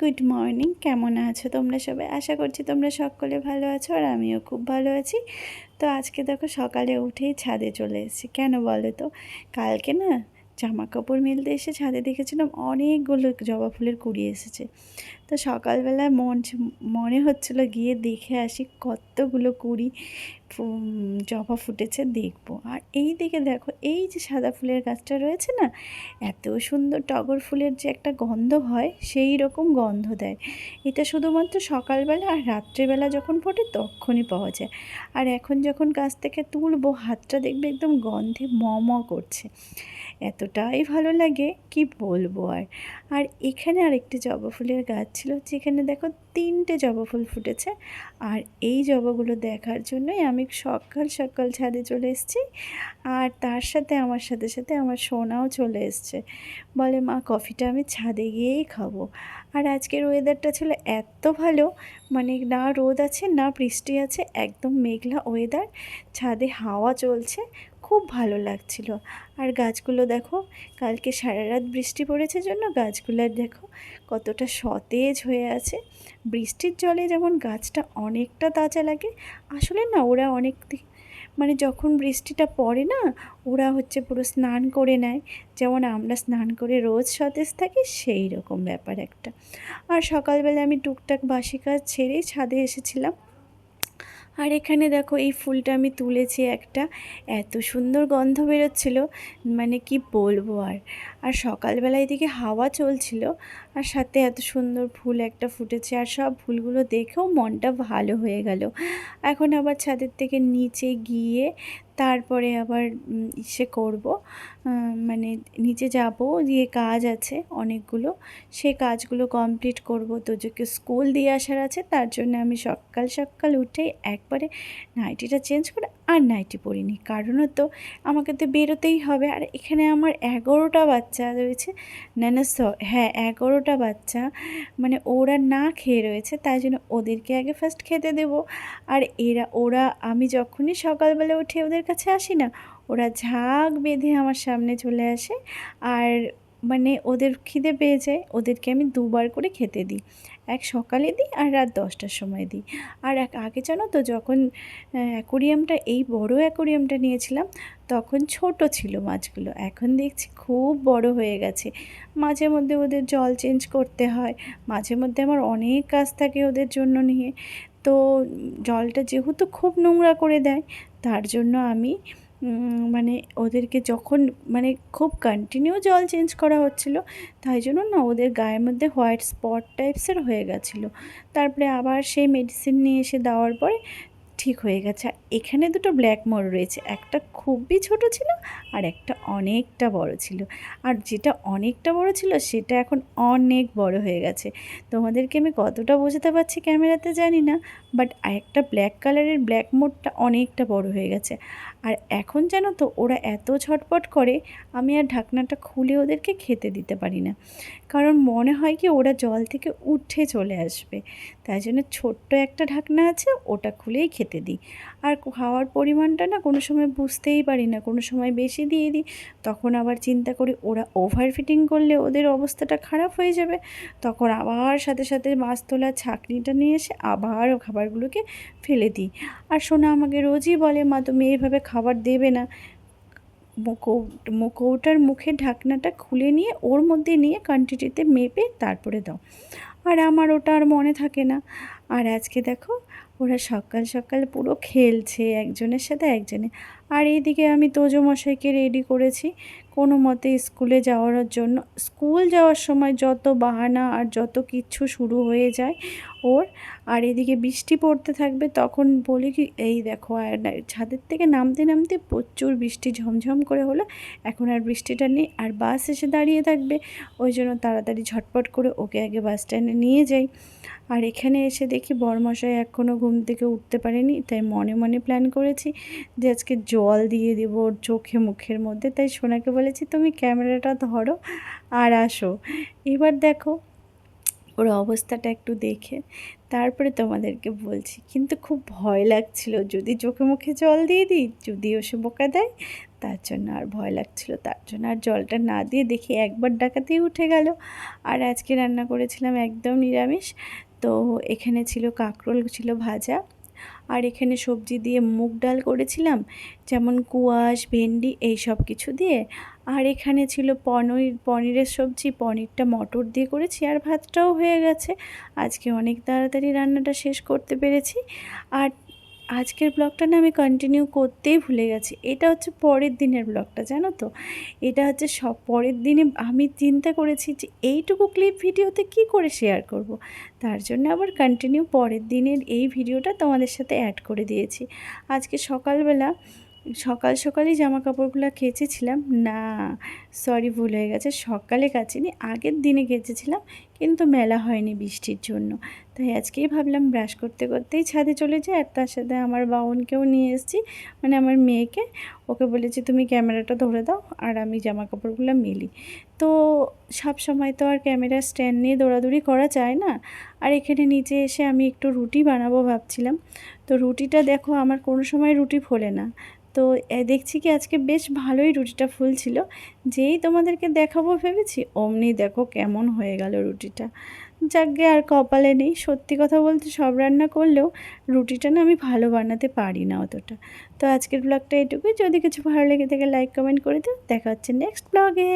Good morning. কেমন আছো তোমরা সবাই? আশা করছি তোমরা সকলে ভালো আছো আর আমিও খুব ভালো আছি। তো আজকে দেখো সকালে উঠেই ছাদে চলে এসেছি। কেন বলো তো? কালকে না জামা কাপড় মেলতে এসে ছাদে দেখেছিলাম অনেকগুলো জবা ফুলের কুড়ি এসেছে। তো সকালবেলায় মন মনে হচ্ছিল গিয়ে দেখে আসি কতগুলো কুড়ি জবা ফুটেছে দেখব। আর এই দিকে দেখো, এই যে সাদা ফুলের গাছটা রয়েছে না, এত সুন্দর টগর ফুলের যে একটা গন্ধ হয়, সেই রকম গন্ধ দেয়। এটা শুধুমাত্র সকালবেলা আর রাত্রেবেলা যখন ফোটে তখনই পাওয়া যায়। আর এখন যখন গাছ থেকে তুলবো, হাতটা দেখবে একদম গন্ধে ম ম করছে। এতটাই ভালো লাগে, কি বলব আর। আর এখানে আরেকটি জবা ফুলের গাছ ছিল যেখানে দেখো তিনটে জবা ফুল ফুটেছে। আর এই জবাগুলো দেখার জন্যই আমি সকাল সকাল ছাদে চলে এসেছি। আর তার সাথে আমার সাথে সাথে আমার সোনাও চলে এসছে। বলে, মা, কফিটা আমি ছাদে গিয়েই খাব। আর আজকের ওয়েদারটা ছিল এত ভালো মানে না রোদ আছে, না বৃষ্টি আছে, একদম মেঘলা ওয়েদার ছাদে হাওয়া চলছে খুব ভালো লাগছিল। আর গাছগুলো দেখো, কালকে সারা রাত বৃষ্টি পড়েছে জন্য গাছগুলো দেখো কতটা সতেজ হয়ে আছে। বৃষ্টির জলে যেমন গাছটা অনেকটা তাজা লাগে, আসলে না ওরা অনেক মানে যখন বৃষ্টিটা পড়ে না, ওরা হচ্ছে পুরো স্নান করে নেয়। যেমন আমরা স্নান করে রোজ সতেজ থাকি সেই রকম ব্যাপার একটা। আর সকালবেলা আমি টুকটাক বাসি কাজ ছেড়েই ছাদে এসেছিলাম। আর এখানে দেখো এই ফুলটা আমি তুলেছি একটা। এত সুন্দর গন্ধ বেরোচ্ছিল। মানে কি বলব আর? আর সকালবেলা এদিকে হাওয়া চলছিল, আর সাথে এত সুন্দর ফুল একটা ফুটেছে, আর সব ফুলগুলো দেখেও মনটা ভালো হয়ে গেল। এখন আবার ছাদের থেকে নিচে গিয়ে তারপরে আবার ইসে করব মানে নিচে যাব দিয়ে কাজ আছে অনেকগুলো, সে কাজগুলো কমপ্লিট করব। তো যে স্কুল দিয়ে আসার আছে, তার জন্য আমি সকাল সকাল উঠে একবারে নাইটিটা চেঞ্জ করে আর নাইটি পরিনি কারণ তো আমাকে তো বেরোতেই হবে। আর এখানে আমার এগারোটা বাচ্চা রয়েছে। না না হ্যাঁ এগারোটা বাচ্চা। মানে ওরা না খেয়ে রয়েছে, তাই জন্য ওদেরকে আগে ফার্স্ট খেতে দেব। আর এরা, ওরা, আমি যখনই সকালবেলা উঠে ওদের কাছে আসি না, ওরা ঝাঁক বেঁধে আমার সামনে চলে আসে। আর মানে ওদের খিদে পেয়ে যায়। ওদেরকে আমি দুবার করে খেতে দিই। এক সকালে দিই আর রাত দশটার সময় দিই। আর এক আগে জানো তো যখন অ্যাকোরিয়ামটা, এই বড় অ্যাকোরিয়ামটা নিয়েছিলাম, তখন ছোট ছিল মাছগুলো। এখন দেখছি খুব বড় হয়ে গেছে। মাঝে মধ্যে ওদের জল চেঞ্জ করতে হয়। মাঝে মধ্যে আমার অনেক কাজ থাকে ওদের জন্য নিয়ে। তো জলটা যেহেতু খুব নোংরা করে দেয়, তার জন্য আমি মানে ওদেরকে যখন মানে খুব কন্টিনিউ জল চেঞ্জ করা হচ্ছিল, তাই জন্য না ওদের গায়ের মধ্যে হোয়াইট স্পট টাইপসের হয়ে গেছিল। তারপরে আবার সেই মেডিসিন নিয়ে এসে দেওয়ার পরে ঠিক হয়ে গেছে। এখানে দুটো ব্ল্যাক মোর রয়েছে। একটা খুবই ছোট ছিল আর একটা অনেকটা বড় ছিল। আর যেটা অনেকটা বড় ছিল, সেটা এখন অনেক বড় হয়ে গেছে। তোমাদেরকে আমি কতটা বোঝাতে পারছি ক্যামেরাতে জানি না বাট একটা ব্ল্যাক কালারের ব্ল্যাক মোডটা অনেকটা বড় হয়ে গেছে। আর এখন জানো তো, ওরা এত ঝটপট করে, আমি আর ঢাকনাটা খুলে ওদেরকে খেতে দিতে পারি না। কারণ মনে হয় কি ওরা জল থেকে উঠে চলে আসবে। তাই জন্য ছোট্ট একটা ঢাকনা আছে, ওটা খুলেই খেতে দিই। আর খাওয়ার পরিমাণটা না কোনো সময় বুঝতেই পারি না, কোনো সময় বেশি দিয়ে দিই। তখন আবার চিন্তা করি ওরা ওভার ফিটিং করলে ওদের অবস্থাটা খারাপ হয়ে যাবে। তখন আবার সাথে সাথে মাছ তোলার ছাকনিটা নিয়ে এসে আবার খাবারগুলোকে ফেলে দিই। আর সোনা আমাকে রোজই বলে, মা, তুমি এইভাবে খাবার দেবে না। কৌটার মুখে ঢাকনাটা খুলে নিয়ে ওর মধ্যে নিয়ে কোয়ান্টিটিতে মেপে তারপরে দাও। আর আমার ওটা আর মনে থাকে না। আর আজকে দেখো, ওরা সকাল সকাল পুরো খেলছে একজনের সাথে একজনে। আর এইদিকে আমি তোজো মশাইকে রেডি করেছি কোনো মতে স্কুলে যাওয়ার জন্য। স্কুল যাওয়ার সময় যত বাহানা আর যত কিচ্ছু শুরু হয়ে যায় ওর আর এদিকে বৃষ্টি পড়তে থাকবে, তখন বলি কি, এই দেখো, আর ছাদের থেকে নামতে নামতে প্রচুর বৃষ্টি ঝমঝম করে হলো, এখন আর বৃষ্টিটা নেই, আর বাস এসে দাঁড়িয়ে থাকবে। ওই জন্য তাড়াতাড়ি ঝটপট করে ওকে আগে বাস স্ট্যান্ডে নিয়ে যাই। আর এখানে এসে দেখি বরমশাই এখনও ঘুম থেকে উঠতে পারেনি, তাই মনে মনে প্ল্যান করেছি যে আজকে জল দিয়ে দেব ওর চোখে, মুখের মধ্যে। তাই সোনাকে বলেছি, তুমি ক্যামেরাটা ধরো আর আসো। এবার দেখো, ওর অবস্থাটা একটু দেখে তারপরে তোমাদেরকে বলছি, কিন্তু খুব ভয় লাগছিল। যদি চোখে মুখে জল দিয়ে দিই, যদি ও সে বোকা দেয়, তার জন্য আর ভয় লাগছিল। তার জন্য আর জলটা না দিয়ে দেখি একবার ডাকাতেই উঠে গেল। আর আজকে রান্না করেছিলাম একদম নিরামিষ। তো এখানে ছিল কাঁকরোল ছিল ভাজা। আর এখানে সবজি দিয়ে মুগ ডাল করেছিলাম। যেমন কুয়াশ, ভেন্ডি, এই সব কিছু দিয়ে। আর এখানে ছিল পনির, পনিরের সবজি, পনিরটা মটর দিয়ে করেছি আর ভাতটাও হয়ে গেছে। আজকে অনেক তাড়াতাড়ি রান্নাটা শেষ করতে পেরেছি। আর আজকের ব্লগটা না আমি কন্টিনিউ করতেই ভুলে গেছি। এটা হচ্ছে পরের দিনের ব্লগটা, জানো তো? এটা হচ্ছে সব পরের দিনে আমি চিন্তা করেছি যে এইটুকু ক্লিপ ভিডিওতে কি করে শেয়ার করব। তার জন্য আবার কন্টিনিউ পরের দিনের এই ভিডিওটা তোমাদের সাথে অ্যাড করে দিয়েছি। আজকে সকালবেলা সকাল সকালই জামা কাপড়গুলো কেচেছিলাম। না সরি ভুল হয়ে গেছে। সকালে কাচিনি, আগের দিনে কেচেছিলাম, কিন্তু মেলা হয়নি বৃষ্টির জন্য। তাই আজকেই ভাবলাম ব্রাশ করতে করতেই ছাদে চলে যাই, আর তার সাথে আমার বাউনকেও নিয়ে এসেছি। মানে আমার মেয়েকে, ওকে বলেছি, তুমি ক্যামেরাটা ধরে দাও, আর আমি জামা কাপড়গুলো মেলি। তো সব সময় তো আর ক্যামেরা স্ট্যান্ড নিয়ে দৌড়াদৌড়ি করা যায় না। আর এখানে নিচে এসে আমি একটু রুটি বানাবো ভাবছিলাম। তো রুটিটা দেখো, আমার কোনো সময় রুটি ফোলে না। তো দেখছি কি আজকে বেশ ভালোই রুটিটা ফুলছিল। যেই তোমাদেরকে দেখাবো ভেবেছি, অমনি দেখো কেমন হয়ে গেল রুটিটা। যাকে আর কপালে নেই। সত্যি কথা বলতে সব রান্না করলেও রুটিটা না আমি ভালো বানাতে পারি না অতটা। তো আজকের ব্লগটা এটুকুই। যদি কিছু ভালো লেগে থাকে, লাইক, কমেন্ট করে দিও। দেখা হচ্ছে নেক্সট ব্লগে।